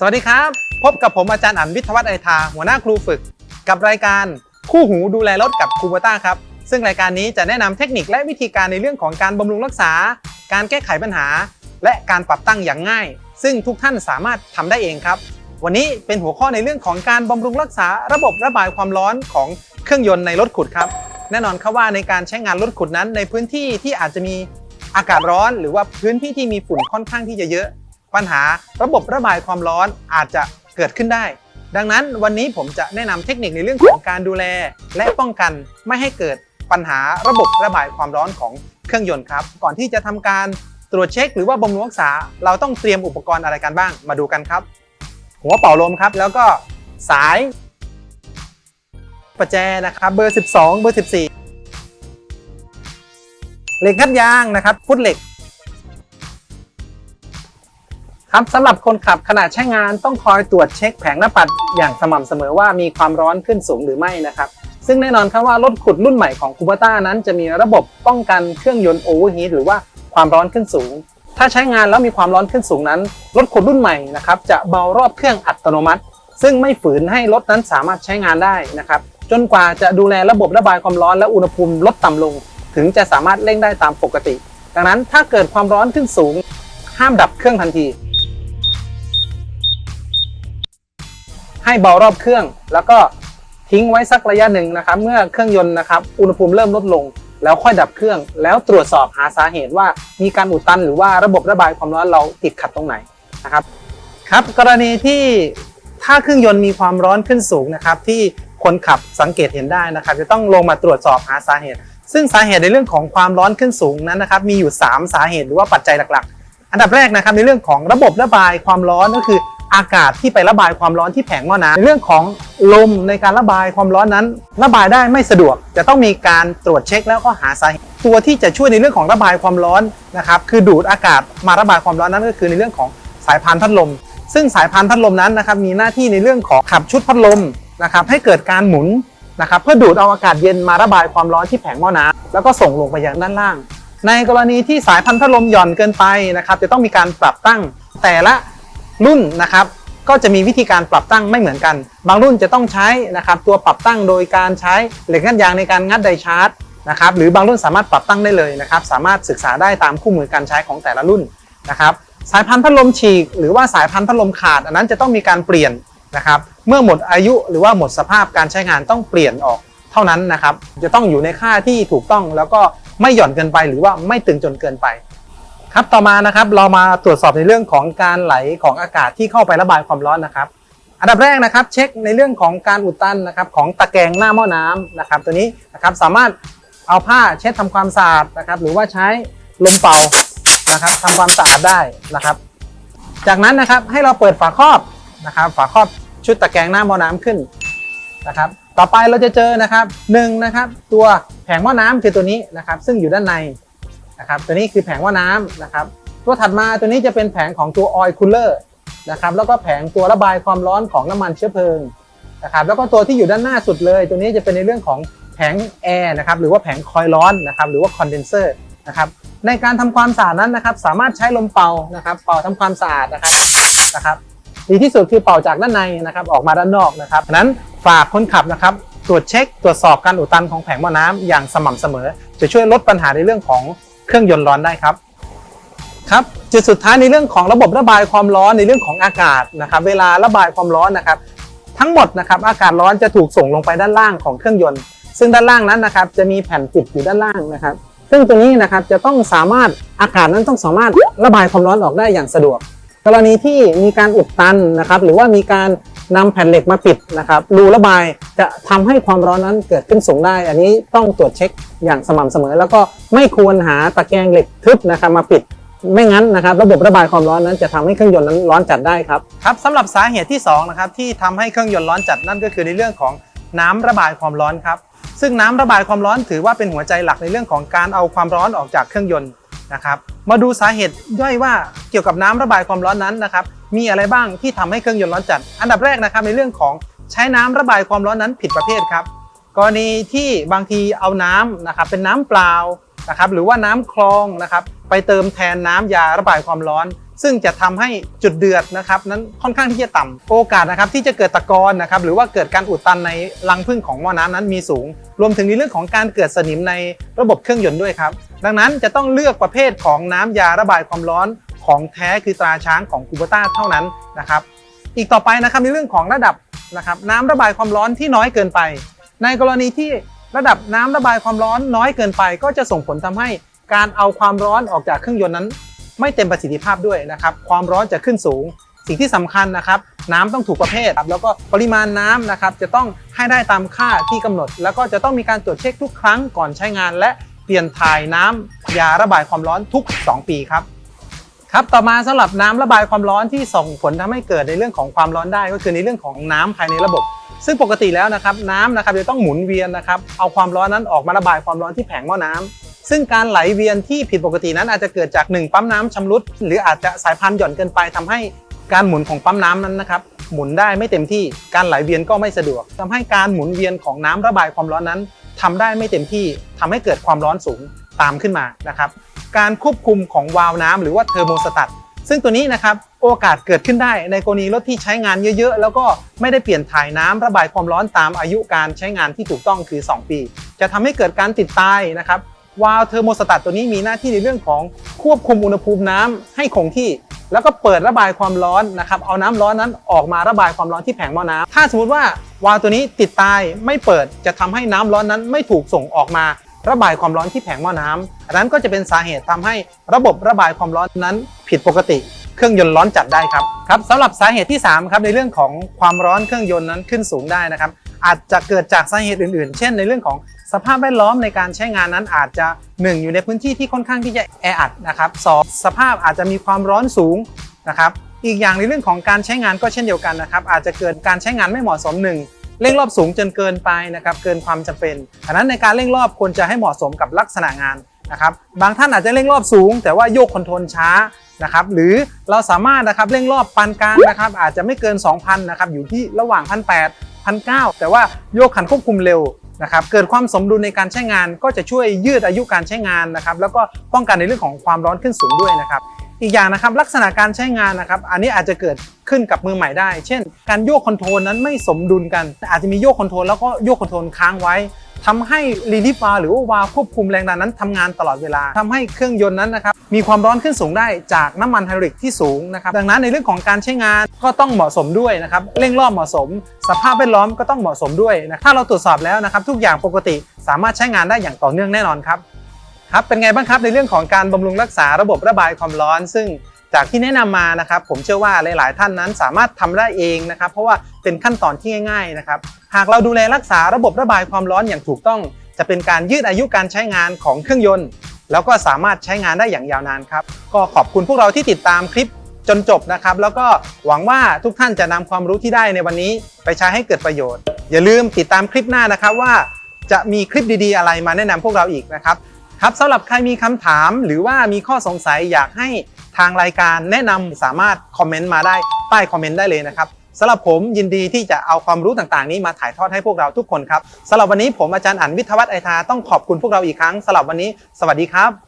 สวัสดีครับ พบกับผมอาจารย์อันวิทยวัฒน์ไอทา หัวหน้าครูฝึก กับรายการคู่หูดูแลรถกับครูบต้าครับ ซึ่งรายการนี้จะแนะนำเทคนิคและวิธีการในเรื่องของการบำรุงรักษา การแก้ไขปัญหา และการปรับตั้งอย่างง่าย ซึ่งทุกท่านสามารถทำได้เองครับ วันนี้เป็นหัวข้อในเรื่องของการบำรุงรักษาระบบระบายความร้อนของเครื่องยนต์ในรถขุดครับ แน่นอนครับว่าในการใช้งานรถขุดนั้นในพื้นที่ที่อาจจะมีอากาศร้อน หรือว่าพื้นที่ที่มีฝุ่นค่อนข้างที่จะเยอะ ปัญหาระบบระบายความร้อนอาจจะเกิดขึ้นได้ ดังนั้นวันนี้ผมจะแนะนำเทคนิคในเรื่องของการดูแล และป้องกันไม่ให้เกิดปัญหาระบบระบายความร้อนของเครื่องยนต์ครับ ก่อนที่จะทำการตรวจเช็ค หรือว่าบำรุงรักษา เราต้องเตรียมอุปกรณ์อะไรกันบ้างมาดูกันครับ หัวเป่าลมครับ แล้วก็สายประแจนะครับเบอร์ 12 เบอร์ 14 เหล็กงัดยางนะครับฟุตเหล็ก ครับสำหรับคนขับขณะใช้งานต้องคอยตรวจเช็คแผงหน้าปัดอย่างสม่ำเสมอว่ามีความร้อนขึ้นสูงหรือไม่นะครับ ซึ่งแน่นอนครับว่ารถขุดรุ่นใหม่ของคูเบต้านั้นจะมีระบบป้องกันเครื่องยนต์โอเวอร์ฮีทหรือว่าความร้อนขึ้นสูง ถ้าใช้งานแล้วมีความร้อนขึ้นสูงนั้น รถขุดรุ่นใหม่นะครับจะเบารอบเครื่องอัตโนมัติ ซึ่งไม่ฝืนให้รถนั้นสามารถใช้งานได้นะครับจนกว่าจะดูแลระบบระบายความร้อนและอุณหภูมิลดต่ำลง ถึงจะสามารถเร่งได้ตามปกติ ดังนั้นถ้าเกิดความร้อนขึ้นสูง ห้ามดับเครื่องทันที ให้เบารอบเครื่อง แล้วก็ทิ้งไว้สักระยะหนึ่งนะครับ เมื่อเครื่องยนต์นะครับอุณหภูมิเริ่มลดลง แล้วค่อยดับเครื่อง แล้วตรวจสอบหาสาเหตุว่ามีการอุดตัน หรือว่าระบบระบายความร้อนเราติดขัดตรงไหนนะครับครับ กรณีที่ถ้าเครื่องยนต์มีความร้อนขึ้นสูงนะครับ ที่คนขับสังเกตเห็นได้นะครับ จะต้องลงมาตรวจสอบหาสาเหตุ ซึ่งสาเหตุในเรื่องของความร้อนขึ้นสูงนั้นนะครับ มีอยู่ 3 สาเหตุหรือว่าปัจจัยหลักๆ อันดับแรกนะครับในเรื่องของระบบระบายความร้อนก็คือ อากาศที่ไประบายความร้อนที่แผงหม้อน้ำในเรื่องของลมในการระบายความร้อนนั้น ระบายได้ไม่สะดวก จะต้องมีการตรวจเช็คแล้วก็หาสาเหตุตัวที่จะช่วยในเรื่องของระบายความร้อนนะครับคือดูดอากาศมาระบายความร้อนนั้นก็คือในเรื่องของสายพานพัดลม ซึ่งสายพานพัดลมนั้นนะครับมีหน้าที่ในเรื่องของขับชุดพัดลมนะครับให้เกิดการหมุนนะครับเพื่อดูดเอาอากาศเย็นมาระบายความร้อนที่แผงหม้อน้ำแล้วก็ส่งลงไปยังด้านล่าง ในกรณีที่สายพันธุ์พัดลมหย่อนเกินไปนะครับจะต้องมีการปรับตั้งแต่ละ รุ่นนะครับก็จะมีวิธีการปรับตั้งไม่เหมือนกัน บางรุ่นจะต้องใช้นะครับตัวปรับตั้งโดยการใช้เหล็กงัดยางในการงัดไดชาร์จนะครับหรือบางรุ่นสามารถปรับตั้งได้เลยนะครับสามารถศึกษาได้ตามคู่มือการใช้ของแต่ละรุ่นนะครับสายพันธุ์พัดลมฉีก หรือว่าสายพันธุ์พัดลมขาด อันนั้นจะต้องมีการเปลี่ยนนะครับเมื่อหมดอายุหรือว่าหมดสภาพการใช้งานต้องเปลี่ยนออกเท่านั้นนะครับจะต้องอยู่ในค่าที่ถูกต้องแล้วก็ไม่หย่อนเกินไปหรือว่าไม่ตึงจนเกินไป ครับต่อมานะครับเรามาตรวจสอบในเรื่องของการไหลของอากาศที่เข้าไประบายความร้อนนะครับ อันดับแรกนะครับ เช็คในเรื่องของการอุดตันนะครับของตะแกรงหน้าหม้อน้ำนะครับ ตัวนี้นะครับสามารถเอาผ้าเช็ดทำความสะอาดนะครับหรือว่าใช้ลมเป่านะครับทำความสะอาดได้นะครับ จากนั้นนะครับให้เราเปิดฝาครอบนะครับ ฝาครอบชุดตะแกรงหน้าหม้อน้ำขึ้นนะครับ ต่อไปเราจะเจอนะครับหนึ่งนะครับตัวแผงหม้อน้ำคือตัวนี้นะครับ ซึ่งอยู่ด้านใน นะครับตัวนี้คือแผงว่าน้ำนะครับตัวถัดมาตัวนี้จะเป็นแผงของตัวออยล์คูลเลอร์นะครับแล้วก็แผงตัวระบายความร้อนของน้ำมันเชื้อเพลิงนะครับแล้วก็ตัวที่อยู่ด้านหน้าสุดเลย ตัวนี้จะเป็นในเรื่องของแผงแอร์นะครับหรือว่าแผงคอยล์ร้อนนะครับหรือว่าคอนเดนเซอร์นะครับในการทำความสะอาดนั้นนะครับสามารถใช้ลมเป่านะครับเป่าทำความสะอาดนะครับนะครับดีที่สุดคือเป่าจากด้านในนะครับออกมาด้านนอกนะครับฉะนั้นฝากคนขับนะครับตรวจเช็คตรวจสอบการอุดตันของแผงหม้อน้ำอย่างสม่ำเสมอ จะช่วยลดปัญหาในเรื่องของ เครื่องยนต์ร้อนได้ครับครับจุดสุดท้ายในเรื่องของระบบระบายความร้อนในเรื่องของอากาศนะครับ เวลาระบายความร้อนนะครับ ทั้งหมดนะครับอากาศร้อนจะถูกส่งลงไปด้านล่างของเครื่องยนต์ ซึ่งด้านล่างนั้นนะครับ จะมีแผ่นปิดอยู่ด้านล่างนะครับ ซึ่งตัวนี้นะครับจะต้องสามารถอากาศนั้นต้องสามารถระบายความร้อนออกได้อย่างสะดวก กรณีที่มีการอุดตันนะครับ หรือว่ามีการ นำแผ่นเหล็กมาปิดนะครับรูระบายจะทำให้ความร้อนนั้นเกิดขึ้นสูงได้ อันนี้ต้องตรวจเช็คอย่างสม่ำเสมอ แล้วก็ไม่ควรหาตะแกรงเหล็กทึบนะครับมาปิดไม่งั้นนะครับระบบระบายความร้อนนั้นจะทำให้เครื่องยนต์นั้นร้อนจัดได้ครับครับสำหรับสาเหตุที่2นะครับที่ทำให้เครื่องยนต์ร้อนจัดนั่นก็คือในเรื่องของน้ำระบายความร้อนครับซึ่งน้ำระบายความร้อนถือว่าเป็นหัวใจหลักในเรื่องของการเอาความร้อนออกจากเครื่องยนต์นะครับมาดูสาเหตุย่อยว่าเกี่ยวกับน้ำระบายความร้อนนั้นนะครับ มีอะไรบ้างที่ทำให้เครื่องยนต์ร้อนจัด อันดับแรกนะครับในเรื่องของใช้น้ำระบายความร้อนนั้นผิดประเภทครับ กรณีที่บางทีเอาน้ำนะครับเป็นน้ำเปล่านะครับหรือว่าน้ำคลองนะครับไปเติมแทนน้ำยาระบายความร้อน ซึ่งจะทำให้จุดเดือดนะครับนั้นค่อนข้างที่จะต่ำโอกาสนะครับที่จะเกิดตะกอนนะครับหรือว่าเกิดการอุดตันในรังผึ้งของหม้อน้ำนั้นมีสูง รวมถึงในเรื่องของการเกิดสนิมในระบบเครื่องยนต์ด้วยครับดังนั้นจะต้องเลือกประเภทของน้ำยาระบายความร้อน ของแท้คือตราช้างของคูเบต้าเท่านั้นนะครับ อีกต่อไปนะครับในเรื่องของระดับนะครับน้ำระบายความร้อนที่น้อยเกินไป ในกรณีที่ระดับน้ำระบายความร้อนน้อยเกินไป ก็จะส่งผลทำให้การเอาความร้อนออกจากเครื่องยนต์นั้น ไม่เต็มประสิทธิภาพด้วยนะครับ ความร้อนจะขึ้นสูง สิ่งที่สำคัญนะครับ น้ำต้องถูกประเภทครับแล้วก็ปริมาณน้ำนะครับ จะต้องให้ได้ตามค่าที่กำหนด แล้วก็จะต้องมีการตรวจเช็คทุกครั้งก่อนใช้งาน และเปลี่ยนถ่ายน้ำยาระบายความร้อนทุก 2 ปีครับ ครับต่อมาสำหรับน้ำระบายความร้อนที่ส่งผลทำให้เกิดในเรื่องของความร้อนได้ ก็คือในเรื่องของน้ำภายในระบบ ซึ่งปกติแล้วนะครับน้ำนะครับจะต้องหมุนเวียนนะครับเอาความร้อนนั้นออกมาระบายความร้อนที่แผงหม้อน้ำซึ่งการไหลเวียนที่ผิดปกตินั้นอาจจะเกิดจากหนึ่งปั๊มน้ำชำรุด หรืออาจจะสายพานหย่อนเกินไปทำให้การหมุนของปั๊มน้ำนั้นนะครับหมุนได้ไม่เต็มที่การไหลเวียนก็ไม่สะดวกทำให้การหมุนเวียนของน้ำระบายความร้อนนั้นทำได้ไม่เต็มที่ทำให้เกิดความร้อนสูงตามขึ้นมานะครับ การควบคุมของวาล์วน้ำหรือว่าเทอร์โมสตัตซึ่งตัวนี้นะครับโอกาสเกิดขึ้นได้ในกรณีรถที่ใช้งานเยอะๆ แล้วก็ไม่ได้เปลี่ยนถ่ายน้ำระบายความร้อนตามอายุการใช้งานที่ถูกต้องคือ 2 ปี จะทำให้เกิดการติดตายนะครับวาล์วเทอร์โมสตัตตัวนี้มีหน้าที่ในเรื่องของควบคุมอุณหภูมิน้ำให้คงที่แล้วก็เปิดระบายความร้อนนะครับเอาน้ำร้อนนั้นออกมาระบายความร้อนที่แผงหม้อน้ำถ้าสมมติว่าวาล์วตัวนี้ติดตายไม่เปิดจะทำให้น้ำร้อนนั้นไม่ถูกส่งออกมา ระบายความร้อนที่แผงหม้อน้ำอันนั้นก็จะเป็นสาเหตุทำให้ระบบระบายความร้อนนั้นผิดปกติ เครื่องยนต์ร้อนจัดได้ครับครับสำหรับสาเหตุที่3ครับในเรื่องของความร้อนเครื่องยนต์นั้นขึ้นสูงได้นะครับ อาจจะเกิดจากสาเหตุอื่น ๆ เช่น ในเรื่องของสภาพแวดล้อมในการใช้งานนั้นอาจจะ 1 อยู่ในพื้นที่ที่ค่อนข้างที่จะแออัดนะครับสองสภาพอาจจะมีความร้อนสูงนะครับ อีกอย่างในเรื่องของการใช้งานก็เช่นเดียวกันนะครับ อาจจะเกิดการใช้งานไม่เหมาะสมหนึ่ง เร่งรอบสูงจนเกินไปนะครับเกินความจำเป็นอันนั้นในการเร่งรอบควรจะให้เหมาะสมกับลักษณะงานนะครับบางท่านอาจจะเร่งรอบสูง แต่ว่าโยกคอนโทรลช้านะครับหรือเราสามารถนะครับเร่งรอบปานกลางนะครับอาจจะไม่เกิน 2,000นะครับอยู่ที่ระหว่าง 1,800 1,900 แต่ว่าโยกขันควบคุมเร็วนะครับเกิดความสมดุลในการใช้งานก็จะช่วยยืดอายุการใช้งานนะครับแล้วก็ป้องกันในเรื่องของความร้อนขึ้นสูงด้วยนะครับ อีกอย่างนะครับลักษณะการใช้งานนะครับอันนี้อาจจะเกิดขึ้นกับมือใหม่ได้ เช่น การโยกคอนโทรลนั้นไม่สมดุลกัน อาจจะมีโยกคอนโทรลแล้วก็โยกคอนโทรลค้างไว้ทำให้รีลิฟวาหรือว่าวาควบคุมแรงดันนั้นทำงานตลอดเวลาทำให้เครื่องยนต์นั้นนะครับมีความร้อนขึ้นสูงได้จากน้ำมันไฮดรอลิกที่สูงนะครับดังนั้นในเรื่องของการใช้งานก็ต้องเหมาะสมด้วยนะครับเร่งรอบเหมาะสม สภาพแวดล้อมก็ต้องเหมาะสมด้วยนะถ้าเราตรวจสอบแล้วนะครับทุกอย่างปกติสามารถใช้งานได้อย่างต่อเนื่องแน่นอนครับ ครับเป็นไงบ้างครับในเรื่องของการบำรุงรักษาระบบระบายความร้อน ซึ่งจากที่แนะนำมานะครับ ผมเชื่อว่าหลาย ๆ ท่านนั้นสามารถทำได้เองนะครับ เพราะว่าเป็นขั้นตอนที่ง่าย ๆ นะครับ หากเราดูแลรักษาระบบระบายความร้อนอย่างถูกต้อง จะเป็นการยืดอายุการใช้งานของเครื่องยนต์ แล้วก็สามารถใช้งานได้อย่างยาวนานครับ ก็ขอบคุณพวกเราที่ติดตามคลิปจนจบนะครับ แล้วก็หวังว่าทุกท่านจะนำความรู้ที่ได้ในวันนี้ไปใช้ให้เกิดประโยชน์ อย่าลืมติดตามคลิปหน้านะครับว่าจะมีคลิปดี ๆ อะไรมาแนะนำพวกเราอีกนะครับ ครับสำหรับใครมีคำถามหรือว่ามีข้อสงสัยอยากให้ทางรายการแนะนำสามารถคอมเมนต์มาได้ใต้คอมเมนต์ได้เลยนะครับสำหรับผมยินดีที่จะเอาความรู้ต่างๆ นี้มาถ่ายทอดให้พวกเราทุกคนครับสำหรับวันนี้ผมอาจารย์อั๋นวิทวัฒน์ไอทาต้องขอบคุณพวกเราอีกครั้งสำหรับวันนี้ สวัสดีครับ